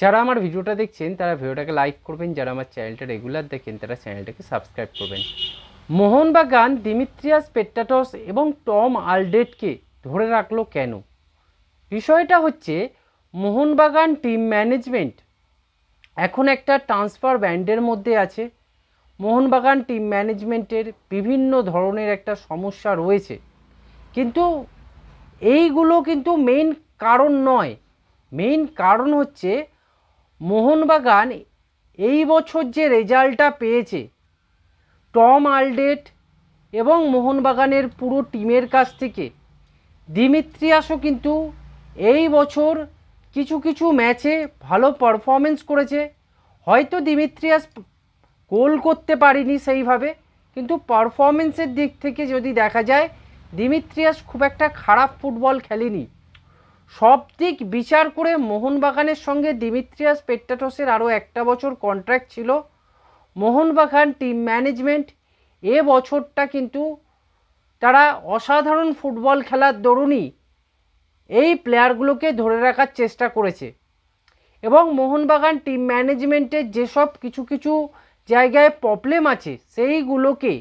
যারা আমার ভিডিওটা দেখছেন, তারা ভিডিওটাকে লাইক করবেন। যারা আমার চ্যানেলটা রেগুলার দেখেন, তারা চ্যানেলটাকে সাবস্ক্রাইব করবেন। মোহনবাগান দিমিত্রিয়াস পেট্টাটস এবং টম আলডেটকে ধরে রাখল কেন? বিষয়টা হচ্ছে, মোহনবাগান টিম ম্যানেজমেন্ট এখন একটা ট্রান্সফার ব্যান্ডের মধ্যে আছে। মোহনবাগান টিম ম্যানেজমেন্টের বিভিন্ন ধরনের একটা সমস্যা রয়েছে। কিন্তু এইগুলো কিন্তু মেইন কারণ নয়। মেইন কারণ হচ্ছে মোহনবাগান এই বছর যে রেজাল্টটা পেয়েছে, টম আলডেট এবং মোহনবাগানের পুরো টিমের কাছ থেকে, দিমিত্রিয়াসও কিন্তু এই বছর কিছু কিছু ম্যাচে ভালো পারফরমেন্স করেছে। হয়তো দিমিত্রিয়াস গোল করতে পারিনি সেইভাবে, কিন্তু পারফরমেন্সের দিক থেকে যদি দেখা যায়, দিমিত্রিয়াস খুব একটা খারাপ ফুটবল খেলেনি। সব দিক বিচার করে মোহনবাগানের সঙ্গে দিমিত্রিয়াস পেট্টাটসের আরও একটা বছর কন্ট্রাক্ট ছিল। মোহনবাগান টিম ম্যানেজমেন্ট এ বছরটা কিন্তু তারা অসাধারণ ফুটবল খেলার দরুনই এই প্লেয়ারগুলোকে ধরে রাখার চেষ্টা করেছে। এবং মোহনবাগান টিম ম্যানেজমেন্টের যেসব কিছু কিছু জায়গায় প্রবলেম আছে, সেইগুলোকে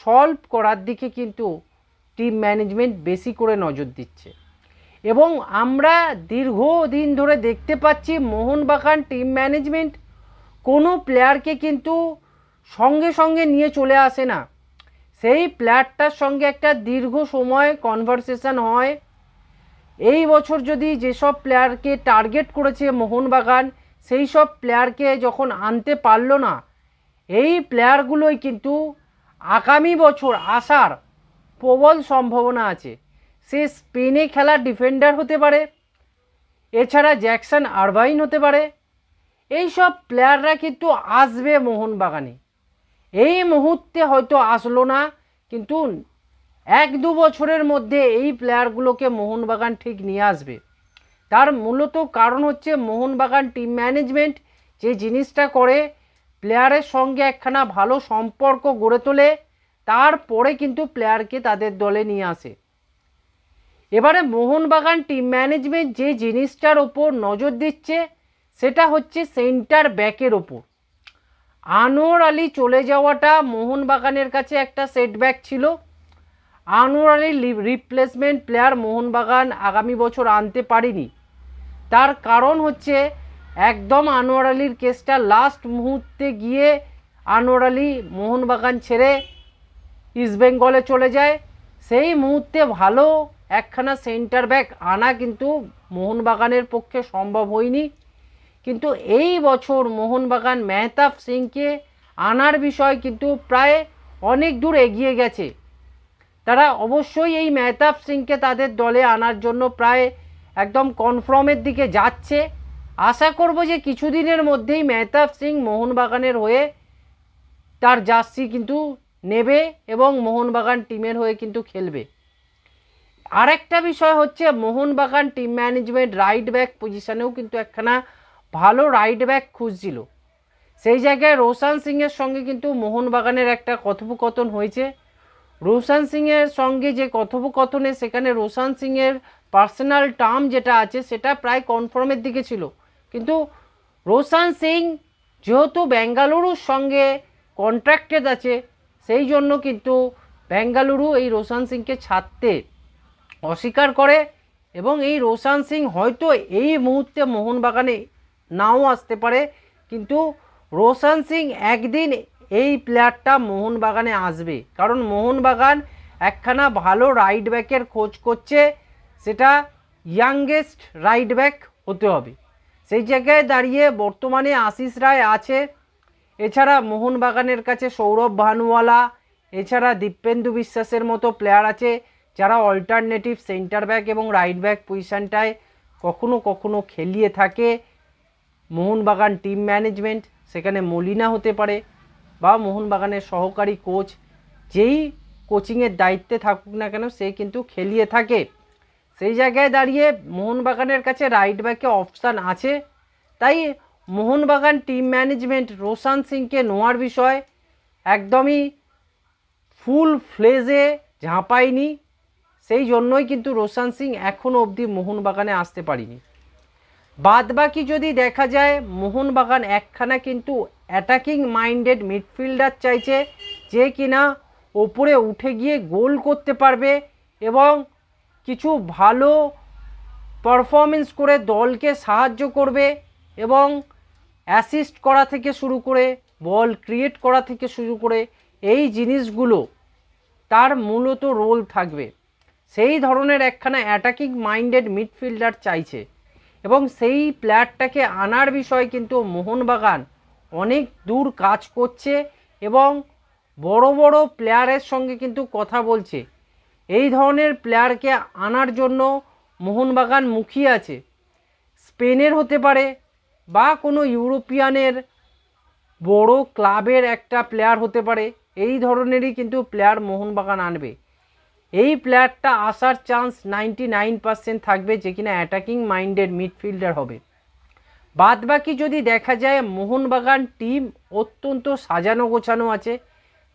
সলভ করার দিকে কিন্তু টিম ম্যানেজমেন্ট বেশি করে নজর দিচ্ছে। এবং আমরা দীর্ঘদিন ধরে দেখতে পাচ্ছি মোহনবাগান টিম ম্যানেজমেন্ট কোনো প্লেয়ারকে কিন্তু সঙ্গে সঙ্গে নিয়ে চলে আসে না। সেই প্লেয়ারটার সঙ্গে একটা দীর্ঘ সময় কনভারসেশন হয়। এই বছর যদি যেসব প্লেয়ারকে টার্গেট করেছে মোহনবাগান সেই সব প্লেয়ারকে যখন আনতে পারল না, এই প্লেয়ারগুলোই কিন্তু আগামী বছর আসার প্রবল সম্ভাবনা আছে। সে স্পেনে খেলা ডিফেন্ডার হতে পারে, এছাড়া জ্যাকসন আরভাইন হতে পারে। এই সব প্লেয়াররা কিন্তু আসবে মোহনবাগানে। এই মুহূর্তে হয়তো আসলো না, কিন্তু এক দু বছরের মধ্যে এই প্লেয়ারগুলোকে মোহনবাগান ঠিক নিয়ে আসবে। তার মূলত কারণ হচ্ছে মোহনবাগান টিম ম্যানেজমেন্ট, যে জিনিসটা করে প্লেয়ারের সঙ্গে একখানা ভালো সম্পর্ক গড়ে তোলে, তারপরে কিন্তু প্লেয়ারকে তাদের দলে নিয়ে আসে। এবারে মোহনবাগান টিম ম্যানেজমেন্ট যে জিনিসটার ওপর নজর দিচ্ছে, সেটা হচ্ছে সেন্টার ব্যাকের ওপর। আনোয়ার আলী চলে যাওয়াটা মোহনবাগানের কাছে একটা সেটব্যাক ছিল। আনোয়ার আলীর রিপ্লেসমেন্ট প্লেয়ার মোহনবাগান আগামী বছর আনতে পারেনি। তার কারণ হচ্ছে একদম আনোয়ার আলীর কেসটা লাস্ট মুহূর্তে গিয়ে আনোয়ার আলী মোহনবাগান ছেড়ে ইস্টবেঙ্গলে চলে যায়। সেই মুহূর্তে ভালো একখানা সেন্টার ব্যাক আনা কিন্তু মোহনবাগানের পক্ষে সম্ভব হয়নি। কিন্তু এই বছর মোহনবাগান মেহতাব সিংকে আনার বিষয় কিন্তু প্রায় অনেক দূর এগিয়ে গেছে। তারা অবশ্যই এই মেহতাব সিংকে তাদের দলে আনার জন্য প্রায় একদম কনফার্মের দিকে যাচ্ছে। আশা করব যে কিছুদিনের মধ্যেই মেহতাব সিং মোহনবাগানের হয়ে তার জার্সি কিন্তু নেবে এবং মোহনবাগান টিমের হয়ে কিন্তু খেলবে। আরেকটা বিষয় হচ্ছে Mohun Bagan team management right back পজিশনেও কিন্তু একখানা ভালো রাইট ব্যাক খুঁজছিল। সেই জায়গায় রোশান সিংয়ের সঙ্গে কিন্তু মোহনবাগানের একটা কথোপকথন হয়েছে। রোশান সিংয়ের সঙ্গে যে কথোপকথনে সেখানে রোশান সিংয়ের পার্সোনাল টার্ম যেটা আছে সেটা প্রায় কনফার্মের দিকে ছিল। কিন্তু রোশান সিং যেহেতু বেঙ্গালুরুর সঙ্গে কন্ট্রাক্টেড আছে, সেই জন্য কিন্তু বেঙ্গালুরু এই রোশান সিংকে ছাড়তে অস্বীকার করে এবং এই রোশান সিং হয়তো এই মুহূর্তে মোহনবাগানে নাও আসতে পারে, কিন্তু রোশান সিং একদিন এই প্লেয়ারটা মোহনবাগানে আসবে। কারণ মোহনবাগান একখানা ভালো রাইট ব্যাকের খোঁজ করছে, সেটা ইয়াংগেস্ট রাইট ব্যাক হতে হবে। সেই জায়গায় দাঁড়িয়ে বর্তমানে আশিস রায় আছে, এছাড়া মোহনবাগানের কাছে সৌরভ ভানুওয়ালা, এছাড়া দীপেন্দু বিশ্বাসের মতো প্লেয়ার আছে যারা অল্টারনেটিভ সেন্টার ব্যাক এবং রাইট ব্যাক পজিশানটায় কখনো কখনো খেলিয়ে থাকে, মোহনবাগান টিম ম্যানেজমেন্ট সেখানে মলিনা হতে পারে বা মোহনবাগানের সহকারী কোচ যেই কোচিংয়ের দায়িত্বে থাকুক না কেন সে কিন্তু খেলিয়ে থাকে। সেই জায়গায় দাঁড়িয়ে মোহনবাগানের কাছে রাইট ব্যাকে অপশান আছে। তাই মোহনবাগান টিম ম্যানেজমেন্ট রোশান সিংকে নোয়ার বিষয় একদমই ফুল ফ্লেজে ঝাঁপায়নি। সেই জন্যই কিন্তু রোশান সিং এখনও অবধি মোহনবাগানে আসতে পারিনি। বাদ বাকি যদি দেখা যায়, মোহনবাগান একখানা কিন্তু অ্যাটাকিং মাইন্ডেড মিডফিল্ডার চাইছে যে কিনা ওপরে উঠে গিয়ে গোল করতে পারবে এবং কিছু ভালো পারফরমেন্স করে দলকে সাহায্য করবে এবং অ্যাসিস্ট করা থেকে শুরু করে বল ক্রিয়েট করা থেকে শুরু করে, এই জিনিসগুলো তার মূলত রোল থাকবে। সেই ধরনের একখানা অ্যাটাকিং মাইন্ডেড মিডফিল্ডার চাইছে। এবং সেই প্লেয়ারটাকে আনার বিষয়ে কিন্তু মোহনবাগান অনেক দূর কাজ করছে এবং বড় বড় প্লেয়ারের সঙ্গে কিন্তু কথা বলছে। এই ধরনের প্লেয়ারকে আনার জন্য মোহনবাগান মুখিয়ে আছে। স্পেনের হতে পারে বা কোনো ইউরোপিয়ানের বড় ক্লাবের একটা প্লেয়ার হতে পারে। এই ধরনেরই কিন্তু প্লেয়ার মোহনবাগান আনবে। এই প্লেয়ারটা আসার চান্স নাইনটি নাইন পার্সেন্ট থাকবে যে কিনা অ্যাটাকিং মাইন্ডের মিডফিল্ডার হবে। বাদ বাকি যদি দেখা যায়, মোহনবাগান টিম অত্যন্ত সাজানো গোছানো আছে।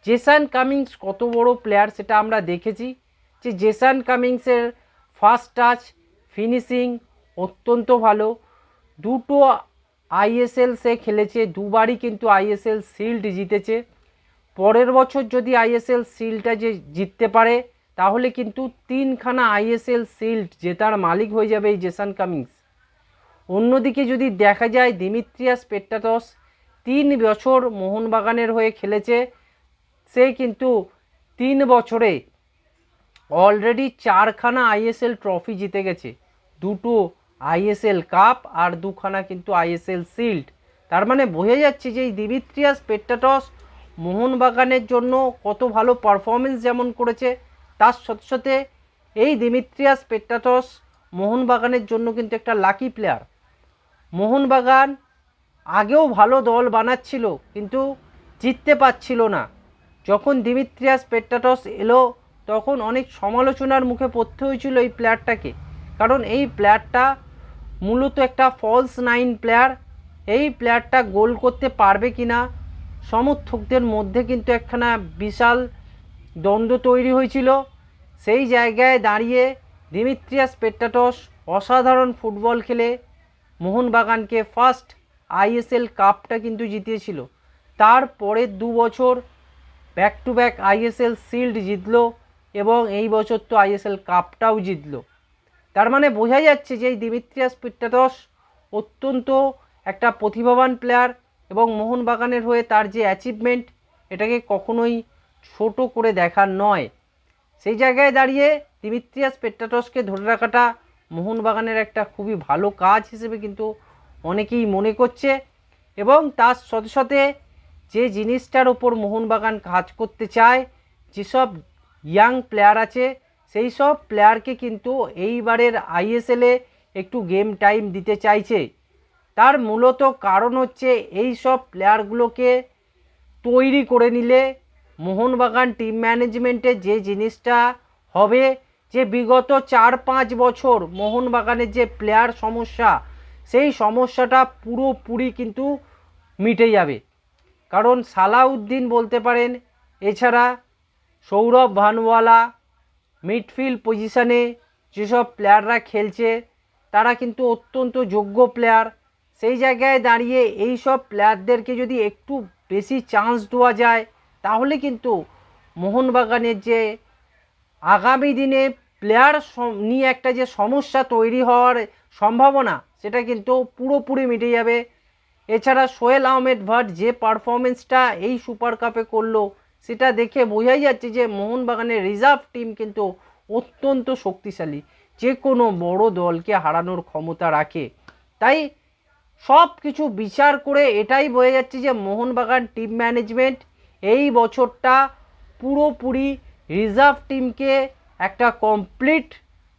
জেসান কামিংস কত বড় প্লেয়ার সেটা আমরা দেখেছি। যে জেসান কামিংসের ফার্স্ট টাচ, ফিনিশিং অত্যন্ত ভালো। দুটো আইএসএল সে খেলেছে, দুবারই কিন্তু আইএসএল শিল্ড জিতেছে। পরের বছর যদি আইএসএল শিল্ডটা যে জিততে পারে তাহলে কিন্তু তিনখানা আইএসএল শিল্ড জেতার মালিক হয়ে যাবে এই জেসান কামিংস। অন্যদিকে যদি দেখা যায় দিমিত্রিয়াস পেট্টাটস তিন বছর মোহনবাগানের হয়ে খেলেছে, সে কিন্তু তিন বছরে অলরেডি চারখানা আইএসএল ট্রফি জিতে গেছে। দুটো আইএসএল কাপ আর দুখানা কিন্তু আইএসএল সিল্ড। তার মানে বোঝা যাচ্ছে যে এই দিমিত্রিয়াস পেট্টাটস মোহনবাগানের জন্য কত ভালো পারফরমেন্স যেমন করেছে তার সাথে সাথে এই দিমিত্রিয়াস পেট্টাটস মোহনবাগানের জন্য কিন্তু একটা লাকি প্লেয়ার মোহনবাগান আগেও ভালো দল বানাচ্ছিল, কিন্তু জিততে পারছিল না। যখন দিমিত্রিয়াস পেট্টাটস এলো, তখন অনেক সমালোচনার মুখে পড়তে হয়েছিল এই প্লেয়ারটাকে কারণ এই প্লেয়ারটা মূলত একটা ফলস নাইন প্লেয়ার এই প্লেয়ারটা গোল করতে পারবে কি না সমর্থকদের মধ্যে কিন্তু একখানা বিশাল দ্বন্দ্ব তৈরি হয়েছিল। সেই জায়গায় দাঁড়িয়ে দিমিত্রিয়াস পেট্টাটস অসাধারণ ফুটবল খেলে মোহনবাগানকে ফার্স্ট আইএসএল কাপটা কিন্তু জিতিয়েছিল। তার পরের দু বছর back to back ISL shield জিতলো এবং এই বছর তো আইএসএল কাপটাও জিতলো। তার মানে বোঝা যাচ্ছে যে এই দিমিত্রিয়াস পিট্টাটস অত্যন্ত একটা প্রতিভাবান প্লেয়ার এবং মোহনবাগানের হয়ে তার যে অ্যাচিভমেন্ট এটাকে কখনোই ছোট করে দেখার নয়। সেই জায়গায় দাঁড়িয়ে দিমিত্রিয়াস পেট্টাটসকে ধরে রাখাটা মোহনবাগানের একটা খুবই ভালো কাজ হিসেবে কিন্তু অনেকেই মনে করছে এবং তার সাথে সাথে যে জিনিসটার ওপর মোহনবাগান কাজ করতে চায়, যেসব ইয়াং প্লেয়ার আছে, সেই সব প্লেয়ারকে কিন্তু এইবারের আইএসএলে একটু গেম টাইম দিতে চাইছে। তার মূলত কারণ হচ্ছে এই সব প্লেয়ারগুলোকে তৈরি করে নিলে মোহনবাগান টিম ম্যানেজমেন্টে যে জিনিসটা হবে, যে বিগত চার পাঁচ বছর মোহনবাগানের যে প্লেয়ার সমস্যা, সেই সমস্যাটা পুরোপুরি কিন্তু মিটে যাবে। কারণ সালাউদ্দিন বলতে পারেন, এছাড়া সৌরভ ভানওয়ালা মিডফিল্ড পজিশানে যেসব প্লেয়াররা খেলছে, তারা কিন্তু অত্যন্ত যোগ্য প্লেয়ার। সেই জায়গায় দাঁড়িয়ে এই সব প্লেয়ারদেরকে যদি একটু বেশি চান্স দেওয়া যায় তাহলে কিন্তু মোহনবাগানের যে আগামী দিনে প্লেয়ার নিয়ে একটা যে সমস্যা তৈরি হওয়ার সম্ভাবনা, সেটা কিন্তু পুরোপুরি মিটে যাবে। এছাড়া সোহেল আহমেদ ভাট যে পারফরমেন্সটা এই সুপার কাপে করল, সেটা দেখে বোঝাই যাচ্ছে যে মোহনবাগানের রিজার্ভ টিম কিন্তু অত্যন্ত শক্তিশালী। যে কোনো বড় দলকে হারানোর ক্ষমতা রাখে। তাই সব কিছু বিচার করে এটাই বোঝা যাচ্ছে যে মোহনবাগান টিম ম্যানেজমেন্ট এই বছরটা পুরোপুরি রিজার্ভ টিমকে একটা কমপ্লিট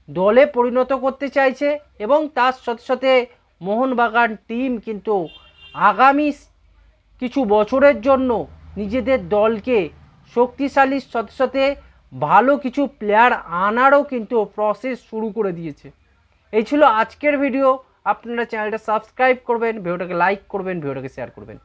দলে পরিণত করতে চাইছে এবং তার সাথে সাথে মোহনবাগান টিম কিন্তু আগামী কিছু বছরের জন্য নিজেদের দলকে শক্তিশালীর সাথে সাথে ভালো কিছু প্লেয়ার আনারও কিন্তু প্রসেস শুরু করে দিয়েছে। এই ছিল আজকের ভিডিও আপনারা চ্যানেলটা সাবস্ক্রাইব করবেন ভিডিওটাকে লাইক করবেন ভিডিওটাকে শেয়ার করবেন।